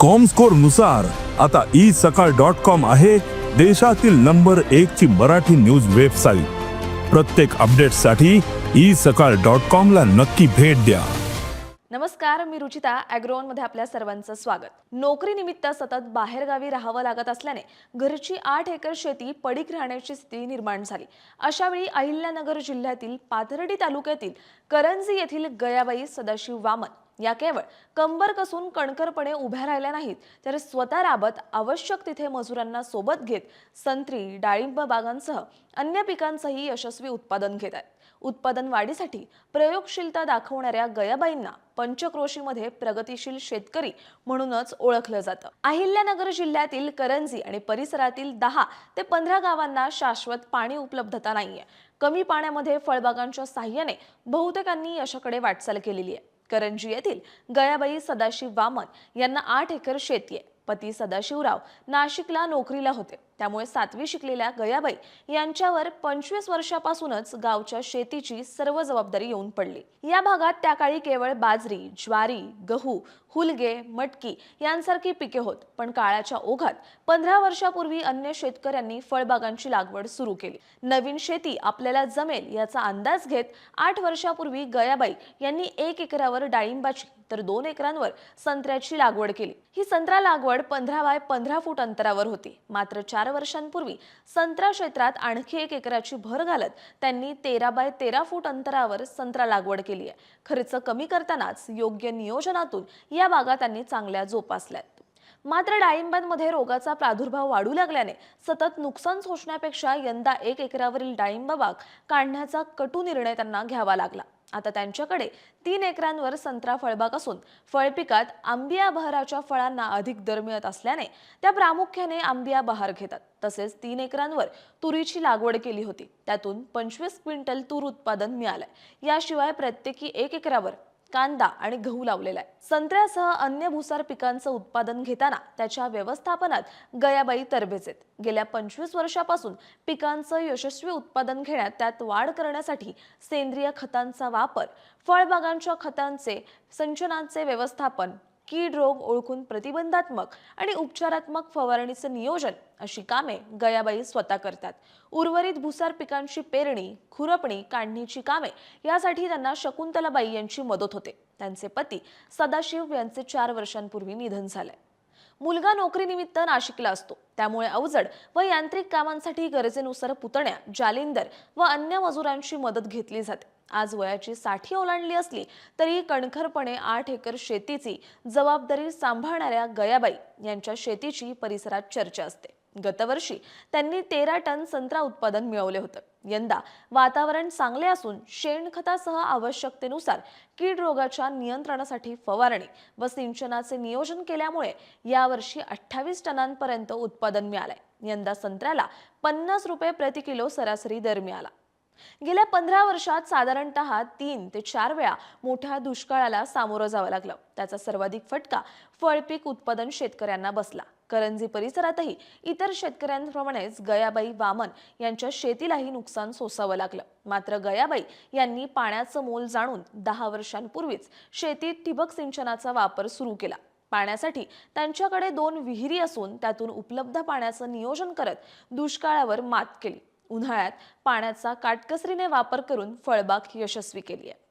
कॉमस्कोरनुसार आता ई सकाळ dot com आहे देशातील नंबर एक ची मराठी न्यूज वेबसाईट प्रत्येक अपडेटसाठी ई सकाळ डॉट कॉम ला नक्की भेट द्या. नमस्कार मी रुचिता ॲग्रोनमध्ये आपल्या सर्वांचं स्वागत. नोकरीनिमित्त सतत बाहेरगावी राहावं लागत असल्याने घरची आठ एकर शेती पडीक राहण्याची स्थिती निर्माण झाली. अशावेळी अहिल्यानगर जिल्ह्यातील पाथर्डी तालुक्यातील करंजी येथील गयाबाई सदाशिव वामन या केवळ कंबर कसून कणखरपणे उभ्या राहिल्या नाहीत तर स्वतः राबत आवश्यक तिथे मजुरांना सोबत घेत संत्री डाळिंब बागांसह अन्य पिकांचंही यशस्वी उत्पादन घेत आहेत. उत्पादन वाढीसाठी प्रयोगशीलता दाखवणाऱ्या गयाबाईंना पंचक्रोशीमध्ये प्रगतीशील शेतकरी म्हणूनच ओळखलं जातं. अहिल्यानगर जिल्ह्यातील करंजी आणि परिसरातील दहा ते पंधरा गावांना शाश्वत पाणी उपलब्धता नाहीये. कमी पाण्यामध्ये फळबागांच्या साह्याने बहुतेकांनी यशाकडे वाटचाल केलेली आहे. करंजी येथील गयाबाई सदाशिव वामन यांना आठ एकर शेती आहे. पती सदाशिवराव नाशिकला नोकरीला होते. त्यामुळे सातवी शिकलेल्या गयाबाई यांच्यावर पंचवीस वर्षापासूनच गावच्या शेतीची सर्व जबाबदारी येऊन पडली. या भागात त्या काळी केवळ बाजरी ज्वारी गहू हुलगे मटकी यांसारखी पिके होत पण काळाच्या ओघात पंधरा वर्षापूर्वी अन्य शेतकऱ्यांनी फळबागांची लागवड सुरू केली. नवीन शेती आपल्याला जमेल याचा अंदाज घेत आठ वर्षापूर्वी गयाबाई यांनी एक एकरावर डाळिंबाची तर दोन एकरांवर संत्र्याची लागवड केली. ही संत्रा लागवड पंधरा बाय पंधरा फूट अंतरावर होती. मात्र चार चार वर्षांपूर्वी संत्रा क्षेत्रात आणखी एक एकराची भर घालत त्यांनी तेरा बाय तेरा फूट अंतरावर संत्रा लागवड केली आहे. खर्च कमी करतानाच योग्य नियोजनातून या बागा त्यांनी चांगल्या जोपासल्यात मात्र डाळिंबांमध्ये रोगाचा प्रादुर्भाव वाढू लागल्याने सतत नुकसान सोसण्यापेक्षा यंदा एक एकरावरील डाळिंब बाग काढण्याचा कटू निर्णय त्यांना घ्यावा लागला. आता त्यांच्याकडे तीन एकरांवर संत्रा फळबाग असून फळपिकात आंबिया बहराच्या फळांना अधिक दर मिळत असल्याने त्या प्रामुख्याने आंबिया बहार घेतात. तसेच तीन एकरांवर तुरीची लागवड केली होती. त्यातून पंचवीस क्विंटल तूर उत्पादन मिळालंय. याशिवाय प्रत्येकी एक एकरावर कांदा आणि गहू लावलेला आहे. संत्र्यासह अन्य भुसार पिकांचं उत्पादन घेताना त्याच्या व्यवस्थापनात गयाबाई तरबेज आहेत. गेल्या पंचवीस वर्षापासून पिकांचं यशस्वी उत्पादन घेण्यात त्यात वाढ करण्यासाठी सेंद्रिय खतांचा वापर फळबागांच्या खतांचे संचनांचे व्यवस्थापन कीड रोग ओळखून प्रतिबंधात्मक आणि उपचारात्मक फवारणीचं नियोजन अशी कामे गयाबाई स्वतः करतात. उर्वरित भुसार पिकांची पेरणी खुरपणी काढणीची कामे यासाठी त्यांना शकुंतलाबाई यांची मदत होते. त्यांचे पती सदाशिव यांचे चार वर्षांपूर्वी निधन झाले मुलगा नोकरीनिमित्त नाशिकला असतो. त्यामुळे अवजड व यांत्रिक कामांसाठी गरजेनुसार पुतण्या जालिंदर व अन्य मजुरांची मदत घेतली जाते. आज वयाची साठी ओलांडली असली तरी कणखरपणे आठ एकर शेतीची जबाबदारी सांभाळणाऱ्या गयाबाई यांच्या शेतीची परिसरात चर्चा असते. गतवर्षी त्यांनी तेरा टन संत्रा उत्पादन मिळवले होतं. यंदा वातावरण चांगले असून शेणखतासह आवश्यकतेनुसार कीड रोगाच्या नियंत्रणासाठी फवारणी व सिंचनाचे नियोजन केल्यामुळे यावर्षी अठ्ठावीस टनांपर्यंत उत्पादन मिळालंय. यंदा संत्र्याला पन्नास रुपये प्रति किलो सरासरी दर मिळाला. गेल्या पंधरा वर्षात साधारणतः तीन ते चार वेळा मोठ्या दुष्काळाला सामोरं जावं लागलं. त्याचा सर्वाधिक फटका फळपीक उत्पादन शेतकऱ्यांना बसला. करंजी परिसरातही इतर शेतकऱ्यांप्रमाणेच गयाबाई वामन यांच्या शेतीलाही नुकसान सोसावं लागलं. मात्र गयाबाई यांनी पाण्याचं मोल जाणून दहा वर्षांपूर्वीच शेतीत ठिबक सिंचनाचा वापर सुरू केला. पाण्यासाठी त्यांच्याकडे दोन विहिरी असून त्यातून उपलब्ध पाण्याचं नियोजन करत दुष्काळावर मात केली. उन्हाळ्यात पाण्याचा काटकसरीने वापर करून फळबाग यशस्वी केली आहे.